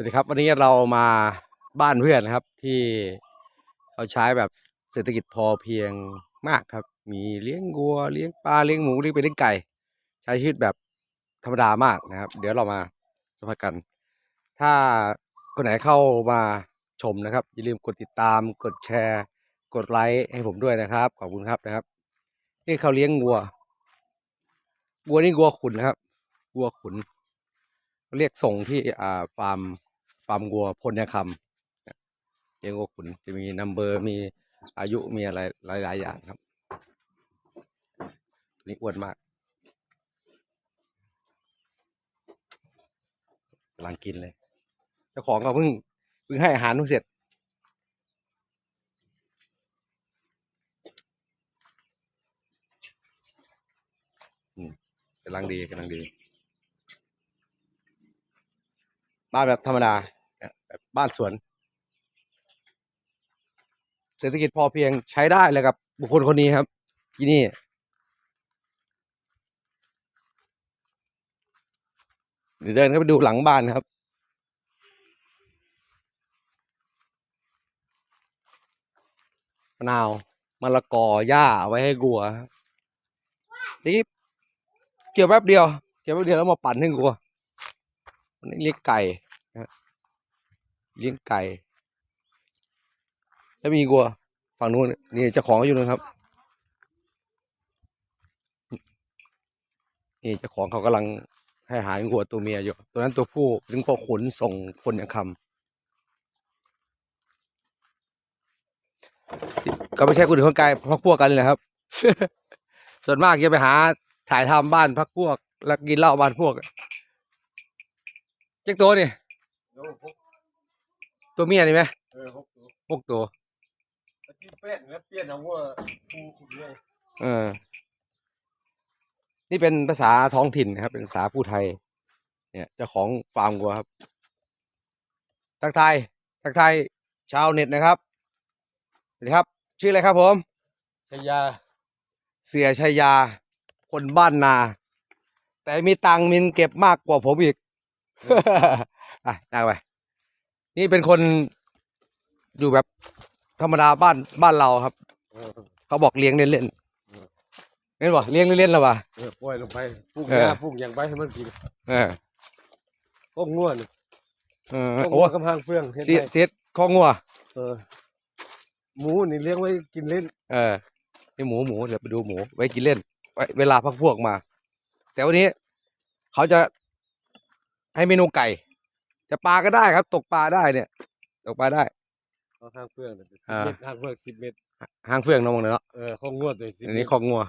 วัสดีครับวันนี้เรามาบ้านเพื่อนนะครับ ที่เขาใช้แบบเศรษฐกิจพอเพียงมากครับ มีเลี้ยงวัวเลี้ยงปลาเลี้ยงหมูเลี้ยงเป็ดเลี้ยงไก่ ใช้ชีวิตแบบธรรมดามากนะครับ เดี๋ยวเรามาสัมผัสกัน ถ้าคนไหนเข้ามาชมนะครับ อย่าลืมกดติดตาม กดแชร์ กดไลค์ให้ผมด้วยนะครับ ขอบคุณครับนะครับ นี่เขาเลี้ยงวัววัวนี่วัวขุนนะครับวัวขุนเรียกส่งที่อ่าฟาร์ม ฟาร์มวัวพลยคำเลี้ยงวัวขุนจะมีนัมเบอร์มีอายุมีอะไรหลาย ๆ อย่างครับ ตัวนี้อ้วนมากกำลังกินเลย เจ้าของก็เพิ่งเพิ่งให้อาหารเพิ่งเสร็จกำลังดีกำลังดี บ้านแบบธรรมดา แบบบ้านสวน เศรษฐกิจพอเพียงใช้ได้เลยกับ บุคคลคนนี้ครับ ที่นี่ เดี๋ยวเดินเข้าไปดูหลังบ้านครับมะนาวมะละกอหญ้าไว้ให้กัวนี่เกี่ยวแป๊บเดียว เกี่ยวแป๊บเดียวแล้วมาปั่นให้กัวนนี้เลี้ยงไก่นะ เลี้ยงไก่ แล้วมีวัว ฝั่งนู้นนี่เจ้าของอยู่นู้นครับ นี่เจ้าของเขากำลังให้อาหารวัวตัวเมียอยู่ ตัวนั้นตัวผู้ถึงพอขนส่งคนอย่างคำก็ไม่ใช่คนอื่นคนไกลพักพวกกันเลยนะครับ ส่วนมากจะไปหาถ่ายทำบ้านพักพวก แล้วกินเหล้าบ้านพวกเจ๊กตัวนี่ ตัวเมียนี่ไหมเออพกตัวพวกตัวตะกี้เปี้ยนแล้วเปี้ยนเอาว่าปูขุดเลยเออ นี่เป็นภาษาท้องถิ่นนะครับ เป็นภาษาผู้ไทย เนี่ยเจ้าของฟาร์มวัวครับ ทักทายทักทายชาวเน็ตนะครับสวัสดีครับ ชื่ออะไรครับผมชยาเสียชัยยา คนบ้านนา แต่มีตังค์มินเก็บมากกว่าผมอีก อะนั่งไป นี่เป็นคนอยู่แบบธรรมดาบ้านบ้านเราครับเออเขาบอกเลี้ยงเล่นๆเล่นบ่เลี้ยงเล่นๆแล้ววะเออปล่อยลงไปปลูกเออหญ้าปลูกอย่างไปให้มันกินเออก็ง่วนเออก็โอ้ง่วกำลังเฟื่องเฮ็ดเสียได้เสียข้องัวเออ หมูนี่เลี้ยงไว้กินเล่น เออนี่หมูหมูเดี๋ยวไปดูหมู ไว้กินเล่นไว้เวลาพักพวกมา แต่วันนี้เขาจะให้เมนูไก่ จะปลาก็ได้ครับ ตกปลาได้เนี่ย ตกปลาได้ เอาข้างเฟื่องน่ะสิบอ่าเมตรข้างเฟื่องสิบเมตรหางเฟืองน้องเนาะเออข้องง่วนตัวสิบอันเมนี้ตรคอกงัว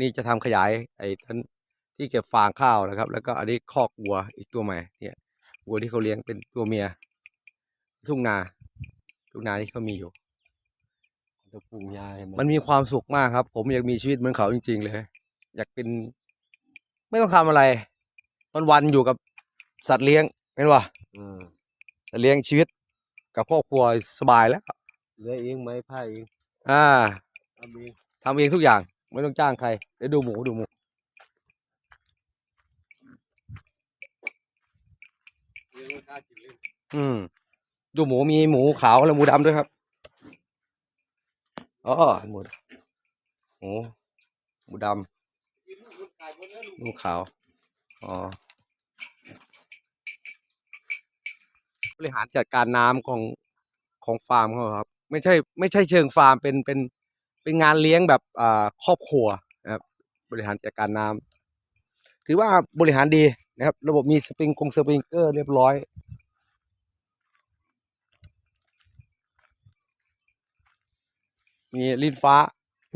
นี่จะทำขยาย ไอ้ท่านที่เก็บฟางข้าวนะครับ แล้วก็อันนี้คอกวัวอีกตัวใหม่เนี่ยวัวที่เขาเลี้ยงเป็นตัวเมีย ทุ่งนา ทุ่งนาที่เขามีอยู่ จะปลูกหญ้าให้มันมีความสุขมากครับ ผมอยากมีชีวิตเหมือนเขาจริง ๆ เลย อยากเป็น ไม่ต้องทำอะไรวันวันๆอยู่กับสัตว์เลี้ยง เห็นป่ะเออสัตว์เลี้ยงชีวิตกับครอบครัวสบายแล้วเลี้ยงเองไหมผ้าเองอ่าทำเองทำเองทุกอย่าง ไม่ต้องจ้างใครเดี๋ยวดูหมูดูหมูเลี้ยงไว้ค่ากินเล่นอืม ดูหมูมีหมูขาวและหมูดำด้วยครับอ๋อหมูหมูหมูดำหมูขาว อ๋อ ริหารจัดการน้ำของของฟาร์มเขาครับ ไม่ใช่ไม่ใช่เชิงฟาร์มเป็นเป็นเป็นงานเลี้ยงแบบอ่าครอบครัวนะครับบริหารจัดการน้ำถือว่าบริหารดีนะครับ ระบบมีสปริงกงสปริงเกอร์เรียบร้อยมีลิ้นฟ้า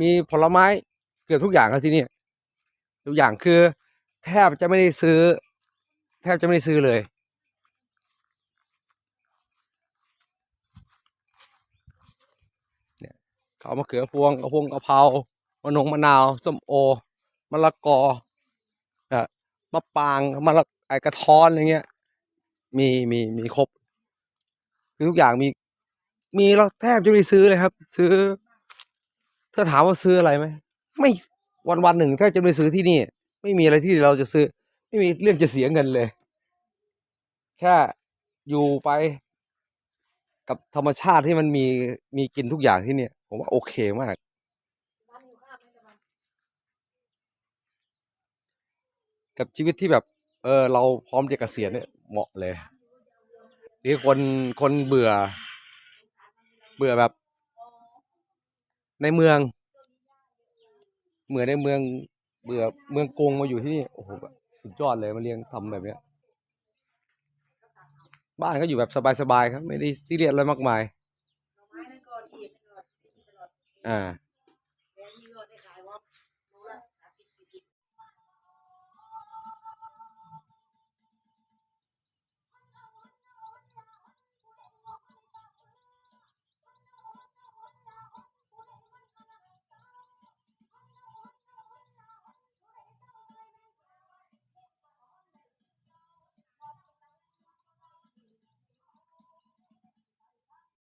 มีผลไม้เกือบทุกอย่างครับที่นี่ทุกอย่างคือ แทบจะไม่ได้ซื้อ แทบจะไม่ได้ซื้อเลย เขามะเขือพวงกระพงกระเพรามะนงมะนาวส้มโอมะละกออ่มะปางมะละไอกระท้อนอะไรเงี้ย มีมีมีครบคือทุกอย่างมีมีเราแทบจะไม่ซื้อเลยครับ ซื้อถ้าถามว่าซื้ออะไรไหมไม่วันวันหนึ่งแทบจะไม่ซื้อที่นี่ ไม่มีอะไรที่เราจะซื้อ ไม่มีเรื่องจะเสียเงินเลย แค่อยู่ไป กับธรรมชาติที่มันมีมีกินทุกอย่างที่เนี่ย ผมว่าโอเคมาก กับชีวิตที่แบบ เออ เราพร้อมจะเกษียณเนี่ยเหมาะเลยหรือคนคนเบื่อ เบื่อแบบ ในเมืองเหมือนในเมือง เบื่อเมืองกรุงมาอยู่ที่นี่โอ้โหแบบสุดยอดเลยมาเลี้ยงทำแบบเนี้ย บ้านก็อยู่แบบสบายๆครับ ไม่ได้ซีเรียสอะไรมากมาย อ่า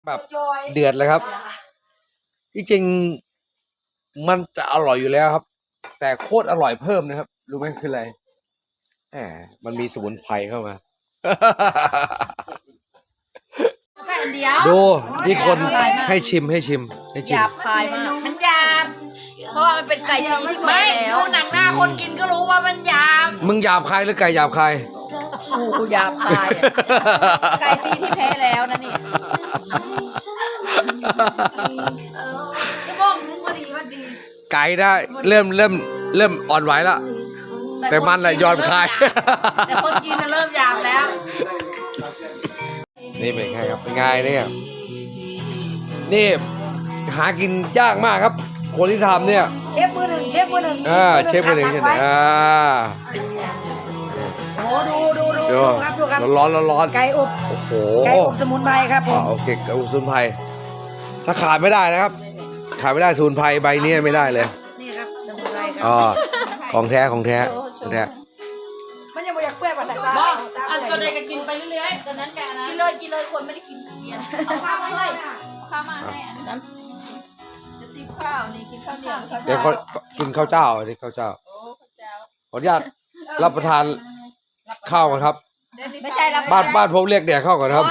แบบเดือดเลยครับที่จริงมันจะอร่อยอยู่แล้วครับ แต่โคตรอร่อยเพิ่มนะครับ รู้ไหมคืออะไรแหมมันมีสมุนไพรเข้ามาใส่อันเดียวดูที่คนให้ชิมให้ชิม ให้หชิมยาบคายมากมันหยาบเพราะว่ามันเป็นไก่ตีที่แพ้ไม่แล้วดูหนังหน้าคนกินก็รู้ว่ามันหยาบมึงหยาบคายหรือไก่หยาบคาย กูหยาบคายอะไก่ตีที่แพ้แล้วนะนี่จะบอกนึงพอดีว่าจริงไก่ได้เริ่มเริ่มเริ่มอ่อนไหวแล้วแต่มันแหละยอมคาย แต่คนกินจะเริ่มหยาบแล้ว นี่เป็นไงครับเป็นไงเนี่ยนี่หากินยากมากครับ คนที่ทำเนี่ย เชฟมือหนึ่งเชฟมือหนึ่งอ่าเชฟคนหนึ่งทำเนี่ยไว้อ่าโอ้ดูดูดูดูดูครับดูครับร้อนร้อนร้อนไก่อบโอ้โหไก่อบสมุนไพรครับผอ่ามโอเคไก่อบสมุนไพรถ้าขาดไม่ได้นะครับ ขาดไม่ได้สมุนไพรใบเนี้ไม่ได้เลยนี่ครับสมุนไพรครัอ๋อของแท้ของแท้ของแท้มันยังไม่อยากเปื่อยมาแต่บอกอันตัวใดก็กินไปเรื่อยๆตอนนั้นแกนะกินเลยกินเลยคนไม่ได้กินเกียนเอาข้าวมาให้เอาข้าวมาให้อันนั้นจะติบข้าวนี่กินข้าวเหนียวข้าวเดี๋ยวเขากินข้าวเจ้าอันนี้ข้าวเจ้าโอ้ข้าวเจ้าขออนุญาตรับประทาน ข้าวก่อนครับ ไม่ใช่แล้วบ้านบ้านผมเรียกแดกข้าวก่อนครับ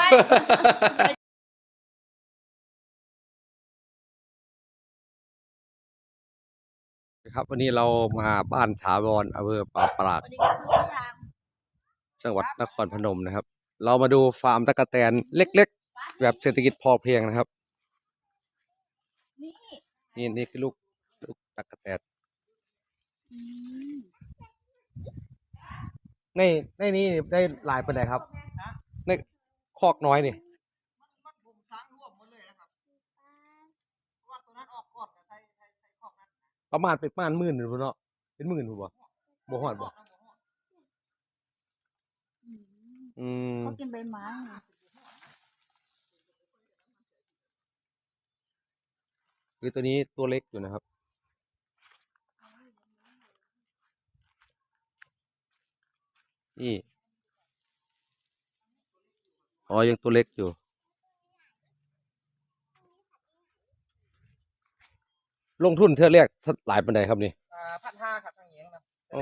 โอ๊ยครับ วันนี้เรามาบ้านถาวรอำเภอป่าปรากวันนี้ก็ทุกอย่างจังหวัดนครพนมนะครับ เรามาดูฟาร์มตะกแตนเล็ก ๆ แบบเศรษฐกิจพอเพียงนะครับ นี่นี่นี่คือลูกลูกตะกแตน ในในนี้ได้หลายประเด็นครับ ในคอกน้อยนี่ประมาณเป็นประมาณหมื่นหรือเปล่าเนาะเป็นหมื่นหรือเปล่าบ่ฮอดบ่อืมเขากินใบไม้ไงคือตัวนี้ตัวเล็กอยู่นะครับ นี่อ๋อยังตัวเล็กอยู่ ลงทุนเท่าแรกเท่าหลายปันใดครับนี่พันห้าครับทางเงี้ยนะอ๋อ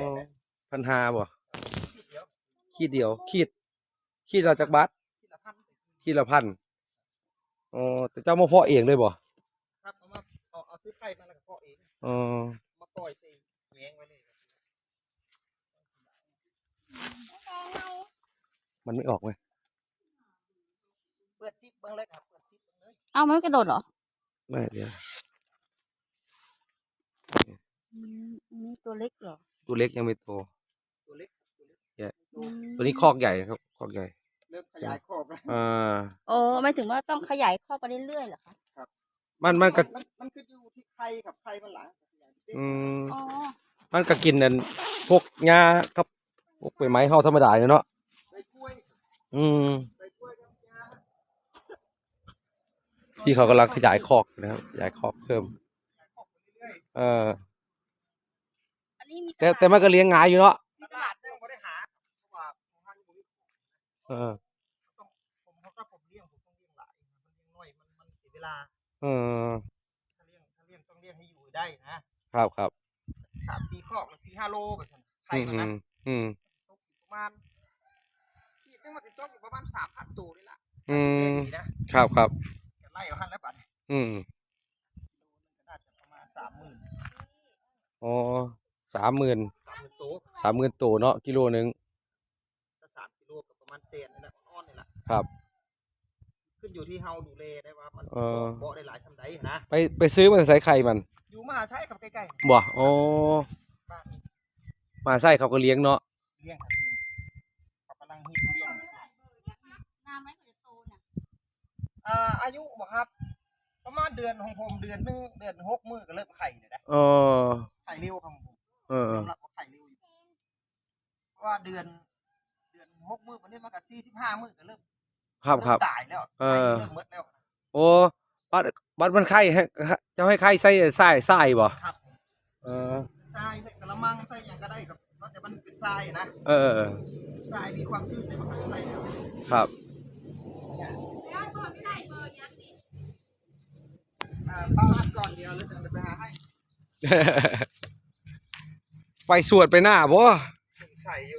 พันห้าบ่ขีดเดียว ขีด ขีดเราจากบาทขีดละพันอ๋อแต่เจ้ามาเพาะเองเลยบ่ครับเอามาเอาเอาซื้อไข่มาแล้วก็เพาะเองอ๋อมาปล่อยตีเลี้ยงไว้เลย มันไม่ออกไหมเปิดซิปเบิ้งเลยครับเปิดซิปเบิ้งเลยเอาไม่กระโดดเหรอไม่เดี๋ยวอืมอันนี้ตัวเล็กเหรอตัวเล็กยังไม่โตตัวเล็กอืมตัวนี้คอกใหญ่ครับคอกใหญ่เริ่มขยายครอบแล้วอ่าโอ้หมายถึงว่าต้องขยายข้อไปเรื่อยๆเหรอคะมันมันก็มันมันคืออยู่ที่ไข่กับไข่มันหลังขยายเต้นอืมอ๋อ มันก็กินนั่นพวกหญ้าครับ พวกใบไม้เฮาธรรมดาเนี่ยเนาะใส่กล้วยอืมใส่กล้วยกับยาพี่เขากำลังขยายคอกนะครับขยายคอกเพิ่ม เอออันนี้มีแต่แต่มันก็เลี้ยงง่ายอยู่เนาะตลาดยังไม่ได้หาเพราะว่าของห้างผมเออผมเขาก็ผมเลี้ยงผมต้องเลี้ยงหลายมันเลี้ยงน้อยมันมันเสียเวลา เออถ้าเลี้ยงถ้าเลี้ยงต้องเลี้ยงให้อยู่ได้นะ ครับครับสามสี่คอกหรือสี่ห้าโลแบบนั้นไข่อืมมันอืนะมอืมตกอยู่ ประมาณขีดหนึงมาถึงต้นประมาณสามพันตัวนี่แหละอืมดีนะครับครับจะไล่เอาหันแล้วบัดนี้อืมน่าจะประมาณสามหมื่นอ๋อสามหมื่นสามหมื่นตัวสามหมื่นตัวเนาะกิโลหนึ่งถ้าสามกิโลกับประมาณเศษนี่แหละอ่อนๆนี่แหละครับ ขึ้นอยู่ที่เฮาดูแลได้ว่ามันเออบ่ได้หลายทำใดนะไปไปซื้อมันใส่ไข่มัน อยู่มหาชัยกับใกล้บ่อ๋อๆบ้านมาใส่เขาก็เลี้ยงเนาะเลี้ยงครับเลี้ยงเขากำลังฮิตเลี้ยง น้ำไหมกว่าจะโตน่ะ อ่าอายุบ่ครับ ประมาณเดือนของผมเดือนหนึงเดือนหกมื้อก็เริ่มไข่เลยนะเออไข่เร็วครับผมเออยอมรับว่าไข่เร็วอยู่เพราะว่าเดือน เดือนหกมื้อวันนี้มันก็สี่สิบห้ามื้อก็เริ่มครับครับ เมตายแล้วเออ ไข่เริ่มหมดแล้วโอ้บัดบัดมันไข่ให้เจะให้ไข่ใส่ใส่ใส่บ่ครับเออทรายใส่กระมังใส่หยังก็ได้ครับเพราะแต่มันเป็นทรายนะเออเออทรายมีความชื้นในมันก็จะได้แล้ว ครับอ่า ป้าวัดก่อนเดียวแล้วเดี๋ยวไปหาให้ไปสวดไปหน้าบ่ถึงไข่อยู่